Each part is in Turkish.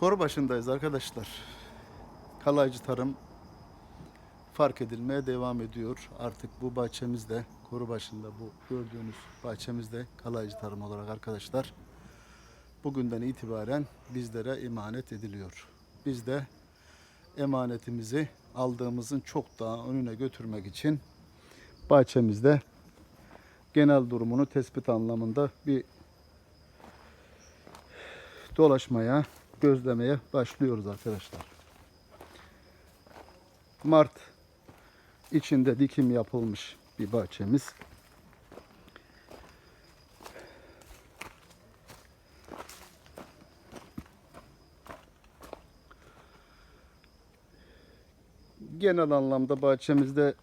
Koru başındayız arkadaşlar. Kalaycı tarım fark edilmeye devam ediyor. Artık bu bahçemizde, koru başında bu gördüğünüz bahçemizde kalaycı tarım olarak arkadaşlar bugünden itibaren bizlere emanet ediliyor. Biz de emanetimizi aldığımızın çok daha önüne götürmek için bahçemizde genel durumunu tespit anlamında bir dolaşmaya, gözlemeye başlıyoruz arkadaşlar. Mart içinde dikim yapılmış bir bahçemiz. Genel anlamda bahçemizde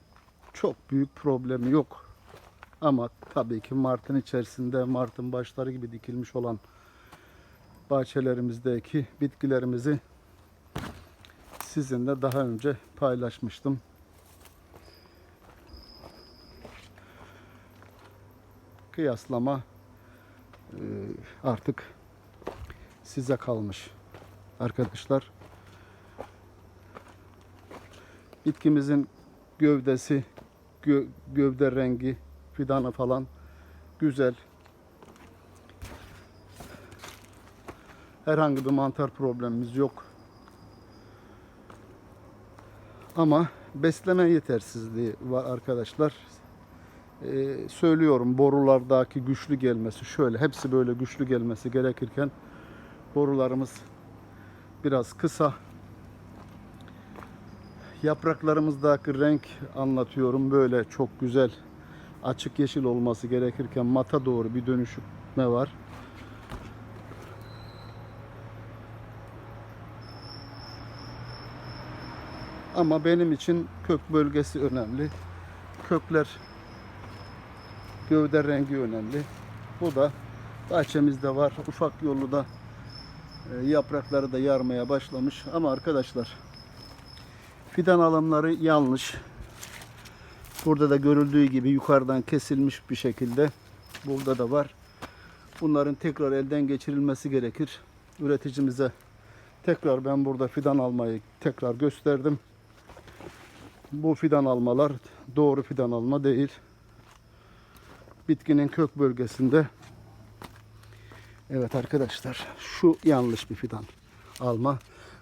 çok büyük problemi yok. Ama tabii ki Mart'ın içerisinde, Mart'ın başları gibi dikilmiş olan bahçelerimizdeki bitkilerimizi sizinle daha önce paylaşmıştım. Kıyaslama e, artık size kalmış arkadaşlar. Bitkimizin gövdesi, gö- gövde rengi, fidanı falan güzel. Herhangi bir mantar problemimiz yok. Ama besleme yetersizliği var arkadaşlar. Ee, söylüyorum borulardaki güçlü gelmesi şöyle hepsi böyle güçlü gelmesi gerekirken borularımız biraz kısa. Yapraklarımızdaki renk anlatıyorum böyle çok güzel açık yeşil olması gerekirken mata doğru bir dönüşme var. Ama benim için kök bölgesi önemli. Kökler gövde rengi önemli. Bu da bahçemizde var. Ufak yolu da e, yaprakları da yarmaya başlamış. Ama arkadaşlar fidan alımları yanlış. Burada da görüldüğü gibi yukarıdan kesilmiş bir şekilde burada da var. Bunların tekrar elden geçirilmesi gerekir. Üreticimize tekrar ben burada fidan almayı tekrar gösterdim. Bu fidan almalar doğru fidan alma değil. Bitkinin kök bölgesinde Evet arkadaşlar şu yanlış bir fidan alma.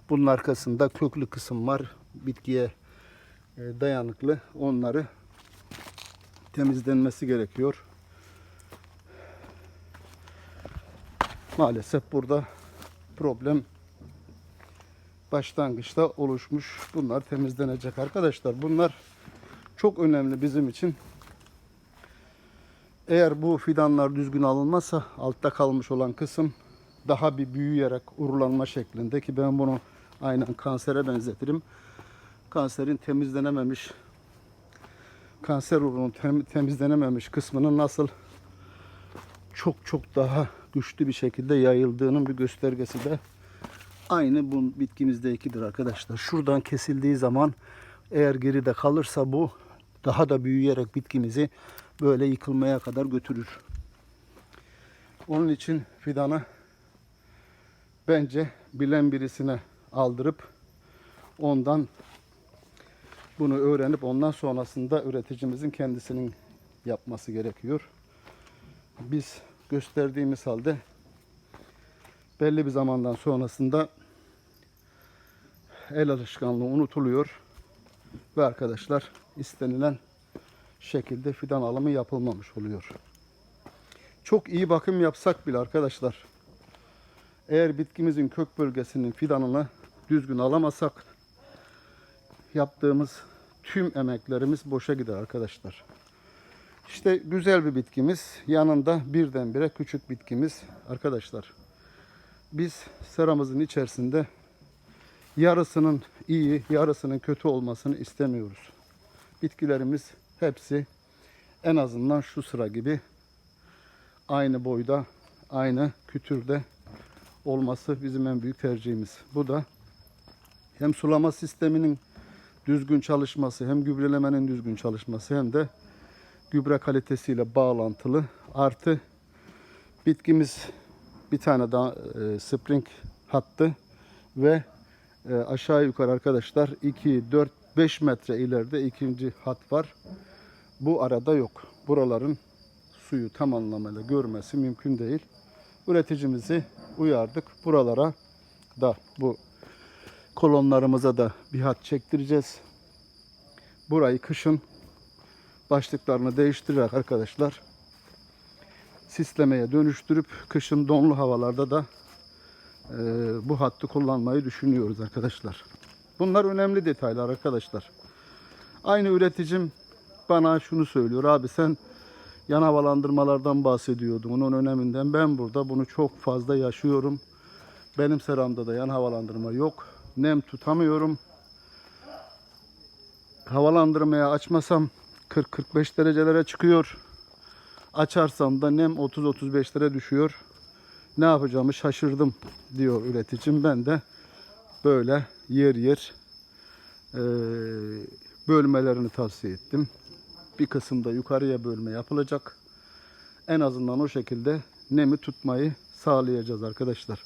Bunun arkasında köklü kısım var. Bitkiye e, dayanıklı. Onları temizlenmesi gerekiyor. Maalesef burada problem başlangıçta oluşmuş. Bunlar temizlenecek arkadaşlar. Bunlar çok önemli bizim için. Eğer bu fidanlar düzgün alınmazsa altta kalmış olan kısım daha bir büyüyerek urulanma şeklinde ki ben bunu aynen kansere benzetirim. Kanserin temizlenememiş kanser urunun tem- temizlenememiş kısmının nasıl çok çok daha güçlü bir şekilde yayıldığının bir göstergesi de aynı bu bitkimizdekidir arkadaşlar. Şuradan kesildiği zaman eğer geride kalırsa bu daha da büyüyerek bitkimizi böyle yıkılmaya kadar götürür. Onun için fidanı bence bilen birisine aldırıp ondan bunu öğrenip ondan sonrasında üreticimizin kendisinin yapması gerekiyor. Biz gösterdiğimiz halde belli bir zamandan sonrasında el alışkanlığı unutuluyor ve arkadaşlar istenilen şekilde fidan alımı yapılmamış oluyor. Çok iyi bakım yapsak bile arkadaşlar eğer bitkimizin kök bölgesinin fidanını düzgün alamazsak yaptığımız tüm emeklerimiz boşa gider arkadaşlar. İşte güzel bir bitkimiz. Yanında birdenbire küçük bitkimiz arkadaşlar. Biz seramızın içerisinde yarısının iyi, yarısının kötü olmasını istemiyoruz. Bitkilerimiz hepsi en azından şu sıra gibi aynı boyda, aynı kütürde olması bizim en büyük tercihimiz. Bu da hem sulama sisteminin düzgün çalışması, hem gübrelemenin düzgün çalışması hem de gübre kalitesiyle bağlantılı. Artı bitkimiz bir tane daha e, spring hattı ve e, aşağı yukarı arkadaşlar 2, 4, 5 metre ileride ikinci hat var. Bu arada yok. Buraların suyu tam anlamıyla görmesi mümkün değil. Üreticimizi uyardık. Buralara da bu kolonlarımıza da bir hat çektireceğiz. Burayı kışın başlıklarını değiştirerek arkadaşlar sistemeye dönüştürüp kışın donlu havalarda da e, bu hattı kullanmayı düşünüyoruz arkadaşlar. Bunlar önemli detaylar arkadaşlar. Aynı üreticim bana şunu söylüyor. Abi sen yan havalandırmalardan bahsediyordun. Onun öneminden. Ben burada bunu çok fazla yaşıyorum. Benim seramda da yan havalandırma yok. Nem tutamıyorum. Havalandırmaya açmasam 40-45 derecelere çıkıyor. Açarsam da nem 30-35'lere düşüyor. Ne yapacağımı şaşırdım diyor üreticim. Ben de böyle yer yer eee, bölmelerini tavsiye ettim. Bir kısımda yukarıya bölme yapılacak. En azından o şekilde nemi tutmayı sağlayacağız arkadaşlar.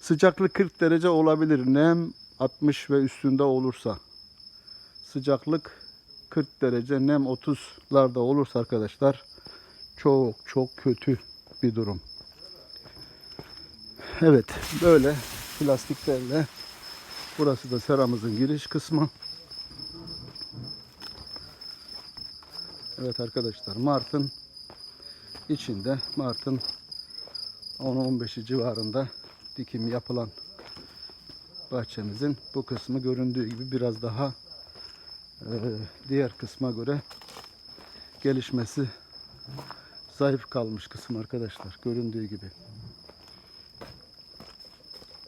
Sıcaklık 40 derece olabilir. Nem 60 ve üstünde olursa. Sıcaklık 40 derece, nem 30'larda olursa arkadaşlar çok çok kötü bir durum. Evet, böyle plastiklerle burası da seramızın giriş kısmı. Evet arkadaşlar, Mart'ın içinde, Mart'ın 10-15'i civarında dikim yapılan bahçemizin bu kısmı göründüğü gibi biraz daha e, diğer kısma göre gelişmesi zayıf kalmış kısım arkadaşlar göründüğü gibi.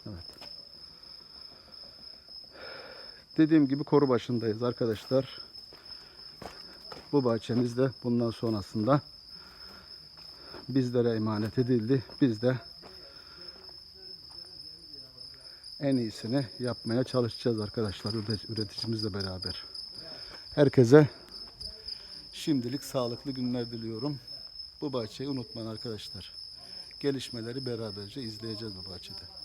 Evet. Dediğim gibi koru başındayız arkadaşlar. Bu bahçemiz de bundan sonrasında bizlere emanet edildi. Biz de en iyisini yapmaya çalışacağız arkadaşlar üret- üreticimizle beraber. Herkese şimdilik sağlıklı günler diliyorum. Bu bahçeyi unutmayın arkadaşlar. Gelişmeleri beraberce izleyeceğiz bu bahçede.